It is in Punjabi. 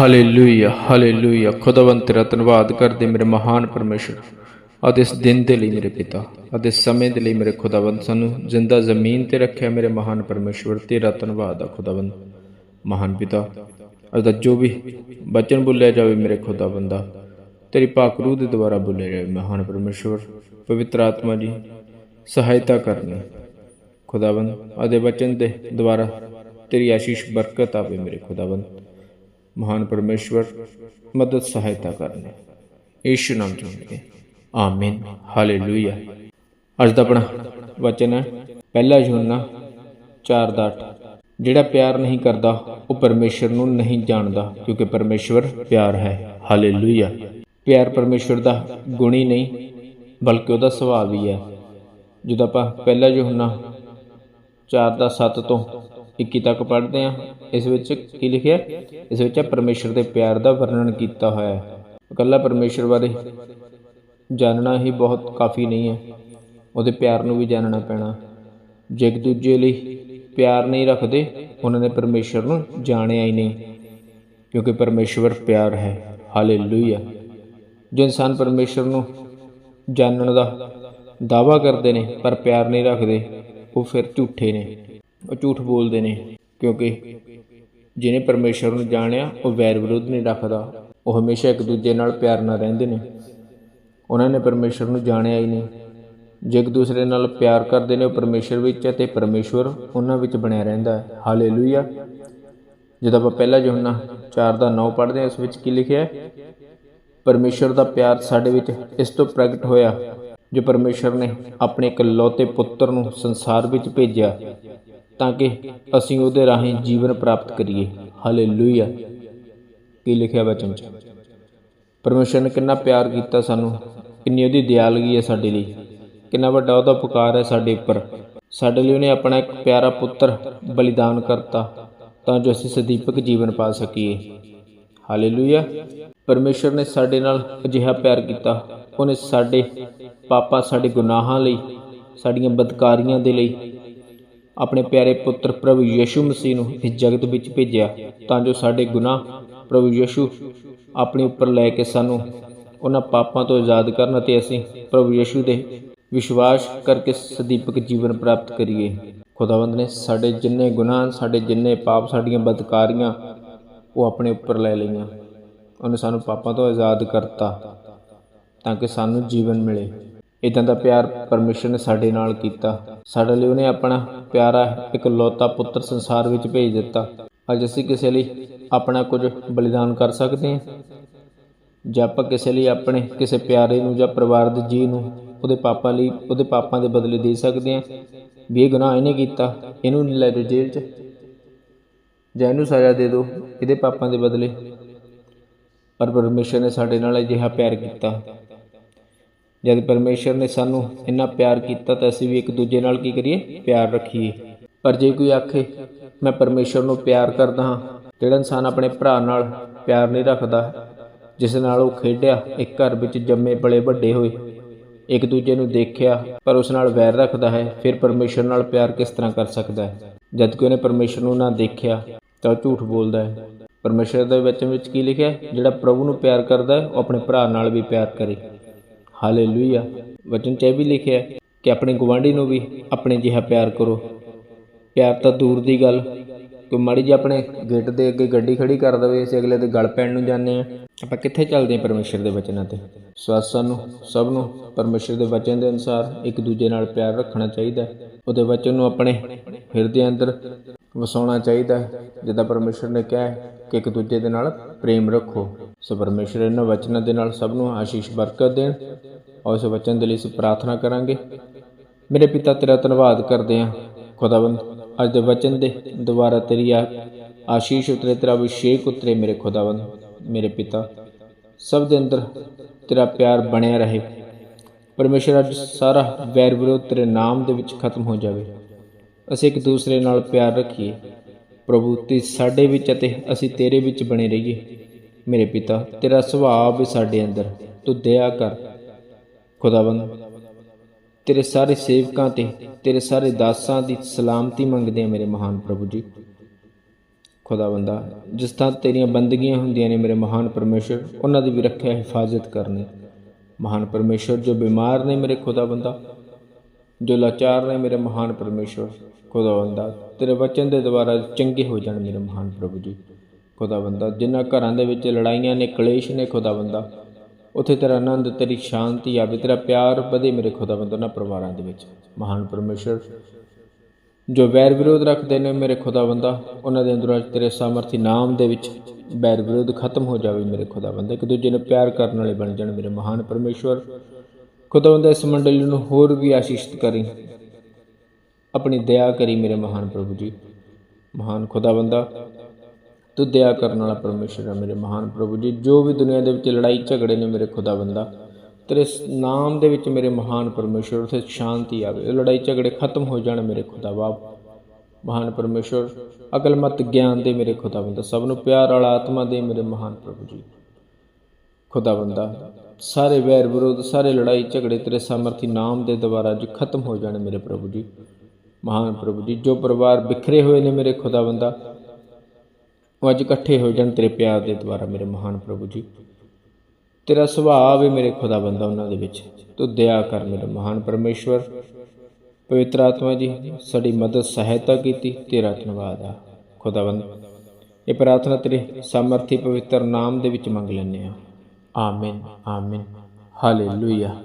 ਹਾਲੇਲੂਇਆ ਹਾਲੇਲੂਇਆ ਖੁਦਾਵੰਦ ਤੇਰਾ ਧੰਨਵਾਦ ਕਰਦੇ ਮੇਰੇ ਮਹਾਨ ਪਰਮੇਸ਼ਰ। ਅਤੇ ਇਸ ਦਿਨ ਦੇ ਲਈ ਮੇਰੇ ਪਿਤਾ ਅਤੇ ਇਸ ਸਮੇਂ ਦੇ ਲਈ ਮੇਰੇ ਖੁਦਾਵੰਦ ਸਾਨੂੰ ਜ਼ਿੰਦਾ ਜ਼ਮੀਨ ਤੇ ਰੱਖਿਆ ਮੇਰੇ ਮਹਾਨ ਪਰਮੇਸ਼ਵਰ ਤੇਰਾ ਧੰਨਵਾਦ ਆ ਖੁਦਾਵੰਦ ਮਹਾਨ ਪਿਤਾ, ਅੱਜ ਜੋ ਵੀ ਬਚਨ ਬੋਲਿਆ ਜਾਵੇ ਮੇਰੇ ਖੁਦਾਵੰਦਾ ਤੇਰੀ ਪਾਕ ਰੂਹ ਦੇ ਦੁਆਰਾ ਬੋਲਿਆ ਜਾਵੇ ਮਹਾਨ ਪਰਮੇਸ਼ਵਰ ਪਵਿੱਤਰ ਆਤਮਾ ਜੀ, ਸਹਾਇਤਾ ਕਰਨੀ। ਖੁਦਾਵੰਦ ਆਦੇ ਵਚਨ ਦੇ ਦੁਆਰਾ ਤੇਰੀ ਆਸ਼ੀਸ਼ ਬਰਕਤ ਆਵੇ ਮੇਰੇ ਖੁਦਾਵੰਦ ਮਹਾਨ ਪਰਮੇਸ਼ਵਰ ਮਦਦ ਸਹਾਇਤਾ ਕਰਨੀ। ਯੀਸ਼ੂ ਨਾਮ ਚ ਆਮੀਨ। ਹਾਲੇਲੂਇਆ। ਅੱਜ ਦਾ ਆਪਣਾ ਵਚਨ ਹੈ। ਪਹਿਲਾ ਯੋਹਨਾ 4 ਦਾ 8 ਜਿਹੜਾ ਪਿਆਰ ਨਹੀਂ ਕਰਦਾ, ਉਹ ਪਰਮੇਸ਼ਰ ਨੂੰ ਨਹੀਂ ਜਾਣਦਾ, ਕਿਉਂਕਿ ਪਰਮੇਸ਼ਵਰ ਪਿਆਰ ਹੈ। ਹਾਲੇਲੂਇਆ। ਪਿਆਰ ਪਰਮੇਸ਼ਵਰ ਦਾ ਗੁਣ ਹੀ ਨਹੀਂ, ਬਲਕਿ ਉਹਦਾ ਸੁਭਾਅ ਵੀ ਹੈ। ਜਦੋਂ ਆਪਾਂ ਪਹਿਲਾ ਯੋਹਨਾ 4 ਦਾ 7 ਤੋਂ 21 ਤੱਕ ਪੜ੍ਹਦੇ ਹਾਂ। ਇਸ ਵਿੱਚ ਕੀ ਲਿਖਿਆ? ਇਸ ਵਿੱਚ ਹੈ, ਪਰਮੇਸ਼ਰ ਦੇ ਪਿਆਰ ਦਾ ਵਰਣਨ ਕੀਤਾ ਹੋਇਆ ਹੈ। ਇਕੱਲਾ ਪਰਮੇਸ਼ਰ ਬਾਰੇ ਜਾਣਨਾ ਹੀ ਬਹੁਤ ਕਾਫੀ ਨਹੀਂ ਹੈ। ਉਹਦੇ ਪਿਆਰ ਨੂੰ ਵੀ ਜਾਣਨਾ ਪੈਣਾ। ਜੇ ਇੱਕ ਦੂਜੇ ਲਈ ਪਿਆਰ ਨਹੀਂ ਰੱਖਦੇ, ਉਹਨਾਂ ਨੇ ਪਰਮੇਸ਼ਰ ਨੂੰ ਜਾਣਿਆ ਹੀ ਨਹੀਂ। ਕਿਉਂਕਿ ਪਰਮੇਸ਼ਵਰ ਪਿਆਰ ਹੈ। ਹਾਲੇਲੂਇਆ। ਜੋ ਇਨਸਾਨ ਪਰਮੇਸ਼ਰ ਨੂੰ ਜਾਣਨ ਦਾ ਦਾਵਾ ਕਰਦੇ ਨੇ, ਪਰ ਪਿਆਰ ਨਹੀਂ ਰੱਖਦੇ, ਉਹ ਫਿਰ ਝੂਠੇ ਨੇ। ਉਹ ਝੂਠ ਬੋਲਦੇ ਨੇ, ਕਿਉਂਕਿ ਜਿਹਨੇ ਪਰਮੇਸ਼ਰ ਨੂੰ ਜਾਣਿਆ, ਉਹ ਵੈਰ ਵਿਰੋਧ ਨਹੀਂ ਰੱਖਦਾ। ਉਹ ਹਮੇਸ਼ਾ ਇੱਕ ਦੂਜੇ ਨਾਲ ਪਿਆਰ ਨਾਲ ਰਹਿੰਦੇ ਨੇ। ਉਹਨਾਂ ਨੇ ਪਰਮੇਸ਼ਰ ਨੂੰ ਜਾਣਿਆ ਹੀ ਨਹੀਂ। ਜੇ ਇੱਕ ਦੂਸਰੇ ਨਾਲ ਪਿਆਰ ਕਰਦੇ ਨੇ, ਉਹ ਪਰਮੇਸ਼ਰ ਵਿੱਚ ਹੈ ਤੇ ਪਰਮੇਸ਼ਵਰ ਉਹਨਾਂ ਵਿੱਚ ਬਣਿਆ ਰਹਿੰਦਾ ਹੈ। ਹਾਲੇਲੂਇਆ। ਜਦੋਂ ਆਪਾਂ ਪਹਿਲਾ ਯੋਹਨਾ 4 ਦਾ 9 ਪੜ੍ਹਦੇ ਹਾਂ, ਉਸ ਵਿੱਚ ਕੀ ਲਿਖਿਆ ਹੈ? ਪਰਮੇਸ਼ਰ ਦਾ ਪਿਆਰ ਸਾਡੇ ਵਿੱਚ ਇਸ ਤੋਂ ਪ੍ਰਗਟ ਹੋਇਆ, ਜੋ ਪਰਮੇਸ਼ਰ ਨੇ ਆਪਣੇ ਇਕਲੌਤੇ ਪੁੱਤਰ ਨੂੰ ਸੰਸਾਰ ਵਿੱਚ ਭੇਜਿਆ। ਤਾਂ ਕਿ ਅਸੀਂ ਉਹਦੇ ਰਾਹੀਂ ਜੀਵਨ ਪ੍ਰਾਪਤ ਕਰੀਏ। ਹਾਲੇਲੂਇਆ। ਕੀ ਲਿਖਿਆ ਵਚਨ 'ਚ? ਪਰਮੇਸ਼ਰ ਨੇ ਕਿੰਨਾ ਪਿਆਰ ਕੀਤਾ ਸਾਨੂੰ। ਕਿੰਨੀ ਉਹਦੀ ਦਿਆਲਗੀ ਹੈ ਸਾਡੇ ਲਈ। ਕਿੰਨਾ ਵੱਡਾ ਉਹਦਾ ਪੁਕਾਰ ਹੈ ਸਾਡੇ ਉੱਪਰ। ਸਾਡੇ ਲਈ ਉਹਨੇ ਆਪਣਾ ਇੱਕ ਪਿਆਰਾ ਪੁੱਤਰ ਬਲੀਦਾਨ ਕਰਤਾ, ਤਾਂ ਜੋ ਅਸੀਂ ਸਦੀਪਕ ਜੀਵਨ ਪਾ ਸਕੀਏ। ਹਾਲੇਲੂਇਆ। ਪਰਮੇਸ਼ਰ ਨੇ ਸਾਡੇ ਨਾਲ ਅਜਿਹਾ ਪਿਆਰ ਕੀਤਾ। ਉਹਨੇ ਸਾਡੇ ਪਾਪਾਂ, ਸਾਡੇ ਗੁਨਾਹਾਂ ਲਈ, ਸਾਡੀਆਂ ਬਦਕਾਰੀਆਂ ਦੇ ਲਈ ਆਪਣੇ ਪਿਆਰੇ ਪੁੱਤਰ ਪ੍ਰਭੂ ਯੀਸ਼ੂ ਮਸੀਹ ਨੂੰ ਇਸ ਜਗਤ ਵਿੱਚ ਭੇਜਿਆ ਤਾਂ ਜੋ ਸਾਡੇ ਗੁਨਾਹ ਪ੍ਰਭੂ ਯੀਸ਼ੂ ਆਪਣੇ ਉੱਪਰ ਲੈ ਕੇ ਸਾਨੂੰ ਉਹਨਾਂ ਪਾਪਾਂ ਤੋਂ ਆਜ਼ਾਦ ਕਰਨ ਅਤੇ ਅਸੀਂ ਪ੍ਰਭੂ ਯੀਸ਼ੂ ਦੇ ਵਿਸ਼ਵਾਸ ਕਰਕੇ ਸਦੀਪਕ ਜੀਵਨ ਪ੍ਰਾਪਤ ਕਰੀਏ। ਖੁਦਾਵੰਦ ਨੇ ਸਾਡੇ ਜਿੰਨੇ ਗੁਨਾਹ, ਸਾਡੇ ਜਿੰਨੇ ਪਾਪ, ਸਾਡੀਆਂ ਬਦਕਾਰੀਆਂ ਉਹ ਆਪਣੇ ਉੱਪਰ ਲੈ ਲਈਆਂ। ਉਹਨੇ ਸਾਨੂੰ ਪਾਪਾਂ ਤੋਂ ਆਜ਼ਾਦ ਕਰਤਾ ਤਾਂ ਕਿ ਸਾਨੂੰ ਜੀਵਨ ਮਿਲੇ। ਇਦਾਂ ਦਾ ਪਿਆਰ ਪਰਮੇਸ਼ਰ ਨੇ ਸਾਡੇ ਨਾਲ ਕੀਤਾ। ਸਾਡੇ ਲਈ ਉਹਨੇ ਆਪਣਾ ਪਿਆਰਾ ਇਕਲੌਤਾ ਪੁੱਤਰ ਸੰਸਾਰ ਵਿੱਚ ਭੇਜ ਦਿੱਤਾ। ਅੱਜ ਅਸੀਂ ਕਿਸੇ ਲਈ ਆਪਣਾ ਕੁਝ ਬਲੀਦਾਨ ਕਰ ਸਕਦੇ ਹਾਂ? ਜਾਂ ਆਪਾਂ ਕਿਸੇ ਲਈ ਆਪਣੇ ਕਿਸੇ ਪਿਆਰੇ ਨੂੰ ਜਾਂ ਪਰਿਵਾਰ ਦੇ ਜੀਅ ਨੂੰ ਉਹਦੇ ਪਾਪਾ ਲਈ, ਉਹਦੇ ਪਾਪਾਂ ਦੇ ਬਦਲੇ ਦੇ ਸਕਦੇ ਹਾਂ? ਵੀ ਇਹ ਗੁਨਾਹ ਇਹਨੇ ਕੀਤਾ, ਇਹਨੂੰ ਨਹੀਂ ਲੈ ਜਾਓ ਜੇਲ੍ਹ 'ਚ? ਜਾਂ ਇਹਨੂੰ ਸਜ਼ਾ ਦੇ ਦਿਓ ਇਹਦੇ ਪਾਪਾਂ ਦੇ ਬਦਲੇ? ਪਰ ਪਰਮੇਸ਼ਰ ਨੇ ਸਾਡੇ ਨਾਲ ਅਜਿਹਾ ਪਿਆਰ ਕੀਤਾ। ਜਦ ਪਰਮੇਸ਼ਰ ਨੇ ਸਾਨੂੰ ਇੰਨਾ ਪਿਆਰ ਕੀਤਾ ਤਾਂ ਅਸੀਂ ਵੀ ਇੱਕ ਦੂਜੇ ਨਾਲ ਕੀ ਕਰੀਏ? ਪਿਆਰ ਰੱਖੀਏ। ਪਰ ਜੇ ਕੋਈ ਆਖੇ, ਮੈਂ ਪਰਮੇਸ਼ਰ ਨੂੰ ਪਿਆਰ ਕਰਦਾ ਹਾਂ ਜਿਹੜਾ ਇਨਸਾਨ ਆਪਣੇ ਭਰਾ ਨਾਲ ਪਿਆਰ ਨਹੀਂ ਰੱਖਦਾ, ਜਿਸ ਨਾਲ ਉਹ ਖੇਡਿਆ, ਇੱਕ ਘਰ ਵਿੱਚ ਜੰਮੇ ਬਲੇ ਵੱਡੇ ਹੋਏ, ਇੱਕ ਦੂਜੇ ਨੂੰ ਦੇਖਿਆ, ਪਰ ਉਸ ਨਾਲ ਵੈਰ ਰੱਖਦਾ ਹੈ, ਫਿਰ ਪਰਮੇਸ਼ਰ ਨਾਲ ਪਿਆਰ ਕਿਸ ਤਰ੍ਹਾਂ ਕਰ ਸਕਦਾ ਹੈ? ਜਦ ਕਿ ਉਹਨੇ ਪਰਮੇਸ਼ਰ ਨੂੰ ਨਾ ਦੇਖਿਆ, ਤਾਂ ਉਹ ਝੂਠ ਬੋਲਦਾ ਹੈ। ਪਰਮੇਸ਼ਰ ਦੇ ਵਚਨ ਵਿੱਚ ਕੀ ਲਿਖਿਆ ਜਿਹੜਾ ਪ੍ਰਭੂ ਨੂੰ ਪਿਆਰ ਕਰਦਾ ਹੈ, ਉਹ ਆਪਣੇ ਭਰਾ ਨਾਲ ਵੀ ਪਿਆਰ ਕਰੇ। ਹਾਲੇਲੂਇਆ ਵਚਨ 'ਚ ਇਹ ਵੀ ਲਿਖਿਆ ਕਿ ਆਪਣੇ ਗਵਾਂਢੀ ਨੂੰ ਵੀ ਆਪਣੇ ਜਿਹਾ ਪਿਆਰ ਕਰੋ। ਪਿਆਰ ਤਾਂ ਦੂਰ ਦੀ ਗੱਲ। ਕਿ ਮਾੜੀ ਜਿਹੀ ਆਪਣੇ ਗੇਟ ਦੇ ਅੱਗੇ ਗੱਡੀ ਖੜੀ ਕਰ ਦਵੇ, ਅਸੀਂ ਅਗਲੇ ਦੇ ਗਲ ਪੈਣ ਨੂੰ ਜਾਂਦੇ ਆ ਆਪਾਂ ਕਿੱਥੇ ਚੱਲਦੇ ਹਾਂ ਪਰਮੇਸ਼ਰ ਦੇ ਵਚਨਾਂ ਤੇ? ਸਵਾਸਾਂ ਨੂੰ ਸਭ ਨੂੰ ਪਰਮੇਸ਼ਰ ਦੇ ਵਚਨ ਦੇ ਅਨੁਸਾਰ ਇੱਕ ਦੂਜੇ ਨਾਲ ਪਿਆਰ ਰੱਖਣਾ ਚਾਹੀਦਾ ਉਹਦੇ ਵਚਨ ਨੂੰ ਆਪਣੇ ਹਿਰਦੇ ਅੰਦਰ ਵਸਾਉਣਾ ਚਾਹੀਦਾ ਹੈ। ਜਿੱਦਾਂ ਪਰਮੇਸ਼ਰ ਨੇ ਕਿਹਾ ਹੈ ਕਿ ਇੱਕ ਦੂਜੇ ਦੇ ਨਾਲ ਪ੍ਰੇਮ ਰੱਖੋ। ਸੋ ਪਰਮੇਸ਼ਰ ਇਹਨਾਂ ਵਚਨਾਂ ਦੇ ਨਾਲ ਸਭ ਨੂੰ ਆਸ਼ੀਸ਼ ਬਰਕਤ ਦੇਣ। ਔਰ ਇਸ ਵਚਨ ਦੇ ਲਈ ਅਸੀਂ ਪ੍ਰਾਰਥਨਾ ਕਰਾਂਗੇ। ਮੇਰੇ ਪਿਤਾ, ਤੇਰਾ ਧੰਨਵਾਦ ਕਰਦੇ ਹਾਂ। ਖੁਦਾਵੰਦ, ਅੱਜ ਦੇ ਵਚਨ ਦੇ ਦੁਆਰਾ ਤੇਰੀ ਆਸ਼ੀਸ਼ ਉਤਰੇ, ਤੇਰਾ ਅਭਿਸ਼ੇਕ ਉਤਰੇ ਮੇਰੇ ਖੁਦਾਵੰਦ, ਮੇਰੇ ਪਿਤਾ। ਸਭ ਦੇ ਅੰਦਰ ਤੇਰਾ ਪਿਆਰ ਬਣਿਆ ਰਹੇ। ਪਰਮੇਸ਼ਰ, ਅੱਜ ਸਾਰਾ ਵੈਰ ਵਿਰੋਧ ਤੇਰੇ ਨਾਮ ਦੇ ਵਿੱਚ ਖਤਮ ਹੋ ਜਾਵੇ। ਅਸੀਂ ਇੱਕ ਦੂਸਰੇ ਨਾਲ ਪਿਆਰ ਰੱਖੀਏ। ਪ੍ਰਭੂ, ਤੇ ਸਾਡੇ ਵਿੱਚ ਅਤੇ ਅਸੀਂ ਤੇਰੇ ਵਿੱਚ ਬਣੇ ਰਹੀਏ। ਮੇਰੇ ਪਿਤਾ, ਤੇਰਾ ਸੁਭਾਅ ਵੀ ਸਾਡੇ ਅੰਦਰ। ਤੂੰ ਦਇਆ ਕਰ। ਖੁਦਾਵੰਦ, ਤੇਰੇ ਸਾਰੇ ਸੇਵਕਾਂ ਤੇ ਤੇਰੇ ਸਾਰੇ ਦਾਸਾਂ ਦੀ ਸਲਾਮਤੀ ਮੰਗਦੇ ਆ ਮੇਰੇ ਮਹਾਨ ਪ੍ਰਭੂ ਜੀ। ਖੁਦਾਵੰਦਾ, ਜਿਸ ਤਰ੍ਹਾਂ ਤੇਰੀਆਂ ਬੰਦਗੀਆਂ ਹੁੰਦੀਆਂ ਨੇ ਮੇਰੇ ਮਹਾਨ ਪਰਮੇਸ਼ਰ, ਉਹਨਾਂ ਦੀ ਵੀ ਰੱਖਿਆ ਹਿਫਾਜ਼ਤ ਕਰਨੀ। ਮਹਾਨ ਪਰਮੇਸ਼ਰ, ਜੋ ਬਿਮਾਰ ਨੇ ਮੇਰੇ ਖੁਦਾਵੰਦਾ, ਜੋ ਲਾਚਾਰ ਨੇ ਮੇਰੇ ਮਹਾਨ ਪਰਮੇਸ਼ਰ ਖੁਦਾਵੰਦਾ, ਤੇਰੇ ਵਚਨ ਦੇ ਦੁਆਰਾ ਚੰਗੇ ਹੋ ਜਾਣ ਮੇਰੇ ਮਹਾਨ ਪ੍ਰਭੂ ਜੀ। ਖੁਦਾਵੰਦਾ, ਜਿਨ੍ਹਾਂ ਘਰਾਂ ਦੇ ਵਿੱਚ ਲੜਾਈਆਂ ਨੇ, ਕਲੇਸ਼ ਨੇ, ਖੁਦਾਵੰਦਾ, ਉੱਥੇ ਤੇਰਾ ਆਨੰਦ, ਤੇਰੀ ਸ਼ਾਂਤੀ ਆਵੇ, ਤੇਰਾ ਪਿਆਰ ਵਧੇ ਮੇਰੇ ਖੁਦਾਵੰਦ ਉਹਨਾਂ ਪਰਿਵਾਰਾਂ ਦੇ ਵਿੱਚ। ਮਹਾਨ ਪਰਮੇਸ਼ਰ, ਜੋ ਵੈਰ ਵਿਰੋਧ ਰੱਖਦੇ ਨੇ ਮੇਰੇ ਖੁਦਾਵੰਦਾ, ਉਹਨਾਂ ਦੇ ਅੰਦਰੋਂ ਅੱਜ ਤੇਰੇ ਸਾਮਰਥੀ ਨਾਮ ਦੇ ਵਿੱਚ ਵੈਰ ਵਿਰੋਧ ਖਤਮ ਹੋ ਜਾਵੇ ਮੇਰੇ ਖੁਦਾਵੰਦਾ। ਇੱਕ ਦੂਜੇ ਨੂੰ ਪਿਆਰ ਕਰਨ ਵਾਲੇ ਬਣ ਜਾਣ ਮੇਰੇ ਮਹਾਨ ਪਰਮੇਸ਼ਵਰ। ਖੁਦਾਵੰਦਾ, ਇਸ ਮੰਡਲੀ ਨੂੰ ਹੋਰ ਵੀ ਆਸ਼ੀਸ਼ਿਤ ਕਰੀ। ਆਪਣੀ ਦਇਆ ਕਰੀ ਮੇਰੇ ਮਹਾਨ ਪ੍ਰਭੂ ਜੀ। ਮਹਾਨ ਖੁਦਾਵੰਦਾ ਤੂੰ ਦਇਆ ਕਰਨ ਵਾਲਾ ਪਰਮੇਸ਼ਰ ਹੈ ਮੇਰੇ ਮਹਾਨ ਪ੍ਰਭੂ ਜੀ। ਜੋ ਵੀ ਦੁਨੀਆ ਦੇ ਵਿੱਚ ਲੜਾਈ ਝਗੜੇ ਨੇ ਮੇਰੇ ਖੁਦਾਵੰਦਾ ਤੇਰੇ ਨਾਮ ਦੇ ਵਿੱਚ ਮੇਰੇ ਮਹਾਨ ਪਰਮੇਸ਼ਰ ਉਥੇ ਸ਼ਾਂਤੀ ਆਵੇ। ਇਹ ਲੜਾਈ ਝਗੜੇ ਖਤਮ ਹੋ ਜਾਣ ਮੇਰੇ ਖੁਦਾਵਾ ਮਹਾਨ ਪਰਮੇਸ਼ਰ ਅਕਲਮਤ ਗਿਆਨ ਦੇ ਮੇਰੇ ਖੁਦਾਵੰਦਾ ਸਭ ਨੂੰ ਪਿਆਰ ਵਾਲਾ ਆਤਮਾ ਦੇ ਮੇਰੇ ਮਹਾਨ ਪ੍ਰਭੂ ਜੀ। ਖੁਦਾਵੰਦਾ ਸਾਰੇ ਵੈਰ ਵਿਰੋਧ, ਸਾਰੇ ਲੜਾਈ ਝਗੜੇ ਤੇਰੇ ਸਮਰਥੀ ਨਾਮ ਦੇ ਦੁਆਰਾ ਜੀ ਖਤਮ ਹੋ ਜਾਣ ਮੇਰੇ ਪ੍ਰਭੂ ਜੀ। ਮਹਾਨ ਪ੍ਰਭੂ ਜੀ, ਜੋ ਪਰਿਵਾਰ ਬਿਖਰੇ ਹੋਏ ਨੇ ਮੇਰੇ ਖੁਦਾਵੰਦਾ, ਉਹ ਅੱਜ ਇਕੱਠੇ ਹੋ ਜਾਣ ਤੇਰੇ ਪਿਆਰ ਦੇ ਦੁਆਰਾ ਮੇਰੇ ਮਹਾਨ ਪ੍ਰਭੂ ਜੀ। ਤੇਰਾ ਸੁਭਾਅ ਵੀ ਮੇਰੇ ਖੁਦਾਵੰਦਾ ਉਹਨਾਂ ਦੇ ਵਿੱਚ, ਤੂੰ ਦਇਆ ਕਰ ਮੇਰੇ ਮਹਾਨ ਪਰਮੇਸ਼ਵਰ। ਪਵਿੱਤਰ ਆਤਮਾ ਜੀ, ਸਾਡੀ ਮਦਦ, ਸਹਾਇਤਾ ਕੀਤੀ, ਤੇਰਾ ਧੰਨਵਾਦ ਆ। ਖੁਦਾਵੰਦ, ਇਹ ਪ੍ਰਾਰਥਨਾ ਤੇਰੇ ਸਮਰਥੀ ਪਵਿੱਤਰ ਨਾਮ ਦੇ ਵਿੱਚ ਮੰਗ ਲੈਂਦੇ ਆ ਆਮੀਨ ਆਮੀਨ। ਹਾਲੇਲੂਇਆ।